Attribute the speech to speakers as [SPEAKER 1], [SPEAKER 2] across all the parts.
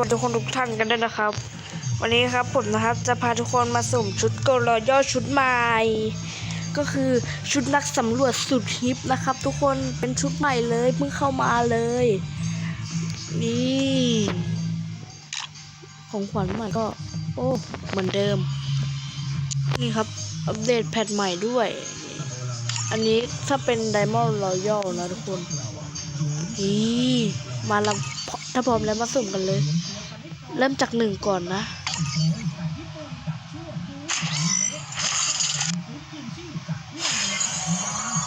[SPEAKER 1] วัสดีทุกคนทุกท่านกันด้วยนะครับ วันนี้ครับผมนะครับจะพาทุกคนมาสุ่มชุดโกลย่อชุดใหม่ ก็คือชุดนักสำรวจสุดฮิปนะครับ ทุกคนเป็นชุดใหม่เลยเพิ่งเข้ามาเลย นี่ของขวัญใหม่ก็ โอ้เหมือนเดิม นี่ครับอัปเดตแพทใหม่ด้วย อันนี้ถ้าเป็น Diamond Royal นะทุกคนนี่มาลำถ้าพร้อมแล้วมาสุ่มกันเลย เริ่มจากหนึ่งก่อนนะ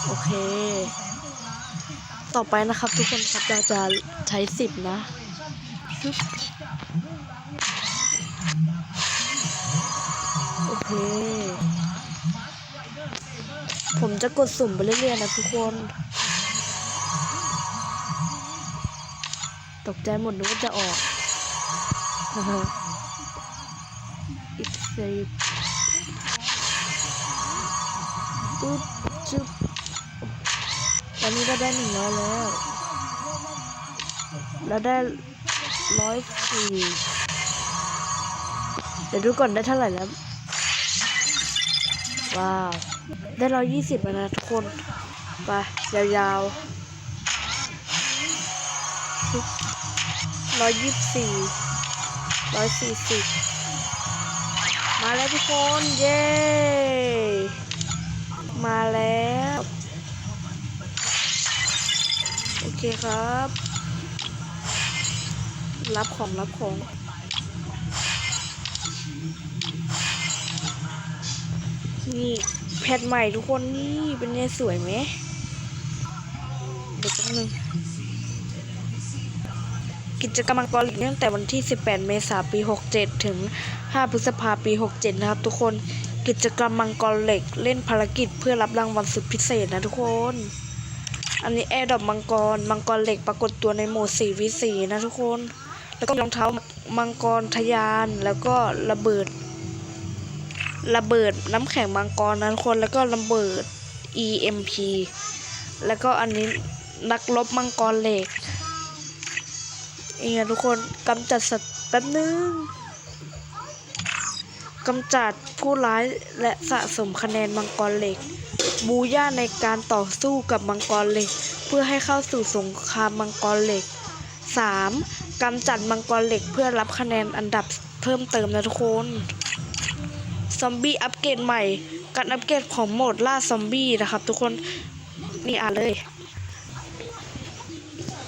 [SPEAKER 1] โอเค ต่อไปนะครับทุกคนครับเราจะใช้สิบนะโอเค ผมจะกดสุ่มไปเรื่อยๆนะทุกคน ตกใจหมดนึกว่าจะออก อีกสิบปุ๊บจุ๊บตอนนี้เราได้หนึ่งร้อยแล้วเราได้ร้อยสี่เดี๋ยวดูก่อนได้เท่าไหร่แล้ว ว้าว ได้ร้อยยี่สิบนะทุกคน ไป ยาวๆร้อยยี่สิบสี่ ร้อยสี่สิบมาแล้วทุกคน เย้ มาแล้ว โอเคครับ รับของรับของนี่แพทใหม่ทุกคนนี่เป็นไงสวยไหมเดี๋ยวแป๊บนึง กิจกรรมมังกรลีกตั้งแต่วันที่ 18 เมษายนปี 67 ถึง 5 พฤษภาปี 67 นะครับทุกคนกิจกรรมมังกรเหล็กเล่นภารกิจเพื่อรับรางวัลสุดพิเศษนะทุกคน อันนี้แอร์ดอกมังกร มังกรเหล็กปรากฏตัวในโหมด4วิ4นะทุกคน แล้วก็รองเท้ามังกรทะยานแล้วก็ระเบิด ระเบิดน้ำแข็งมังกรนะทุกคนแล้วก็ระเบิด EMP แล้วก็อันนี้นักรบมังกรเหล็ก เนี่ยทุกคนกำจัดสัตว์แป๊บนึงกำจัดผู้ร้ายและสะสมคะแนนมังกรเหล็ก บูย่าในการต่อสู้กับมังกรเหล็ก เพื่อให้เข้าสู่สงครามมังกรเหล็ก 3. กำจัดมังกรเหล็กเพื่อรับคะแนนอันดับเพิ่มเติมนะทุกคน ซอมบี้อัปเกรดใหม่ การอัปเกรดของโหมดล่าซอมบี้นะครับทุกคน นี่อ่านเลย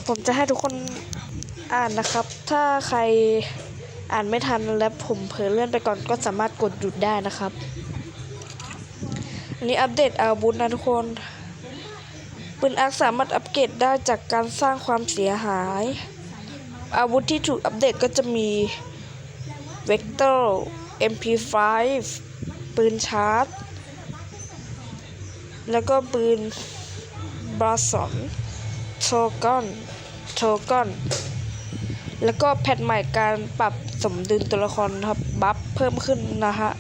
[SPEAKER 1] ผมจะให้ทุกคน อ่านนะครับ ถ้าใครอ่านไม่ทันและผมเผลอเลื่อนไปก่อนก็สามารถกดหยุดได้นะครับ อันนี้อัปเดตอาวุธนะทุกคนปืนอาร์คสามารถอัปเกรดได้จากการสร้างความเสียหาย อาวุธที่ถูกอัปเดตก็จะมีเวกเตอร์ MP5 ปืนชาร์จ แล้วก็ปืนบราสอนโทกอนโทกอน แล้วก็แพทใหม่การปรับสมดุลตัวละครครับบัฟเพิ่มขึ้นนะฮะ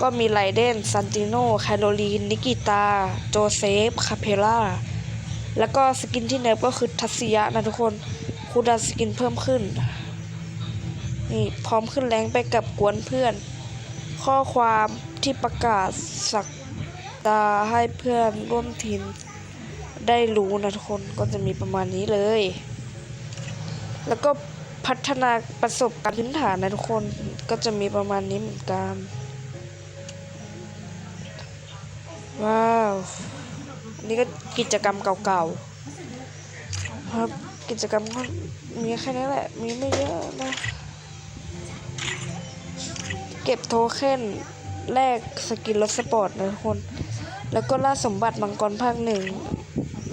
[SPEAKER 1] ก็มีไลเดนซันติโนแคโรลีน นิกิตา โจเซฟ คาเพล่า แล้วก็สกินที่เนิฟก็คือทัศยะนะทุกคน คูดาสกินเพิ่มขึ้น นี่พร้อมขึ้นแรงไปกับกวนเพื่อน ข้อความที่ประกาศสักดาให้เพื่อนร่วมทีมได้รู้นะทุกคนก็จะมีประมาณนี้เลย แล้วก็พัฒนาประสบการณ์พื้นฐานนะทุกคนก็จะมีประมาณนี้เหมือนกัน ว้าวอันนี่ก็กิจกรรมเก่าๆครับกิจกรรมก็มีแค่นี้แหละ มีไม่เยอะนะ เก็บโทเค็นแลกสกินรถสปอร์ตนะทุกคน แล้วก็ล่าสมบัติมังกรภาคหนึ่ง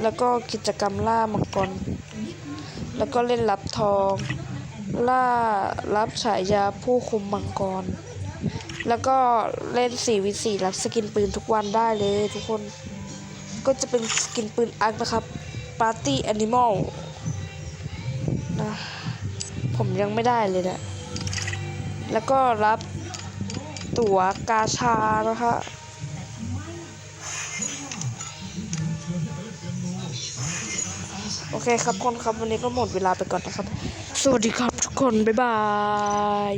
[SPEAKER 1] แล้วก็กิจกรรมล่ามังกร แล้วก็เล่นรับทอง ล่ารับฉายาผู้คุมมังกร แล้วก็เล่น4วิ4รับสกินปืนทุกวันได้เลยทุกคน ก็จะเป็นสกินปืนอาร์คนะครับ Party Animal นะผมยังไม่ได้เลยนะ แล้วก็รับตั๋วกาชานะคะ โอเคครับคนครับวันนี้ก็หมดเวลาไปก่อนนะครับ สวัสดีครับทุกคน บ๊ายบาย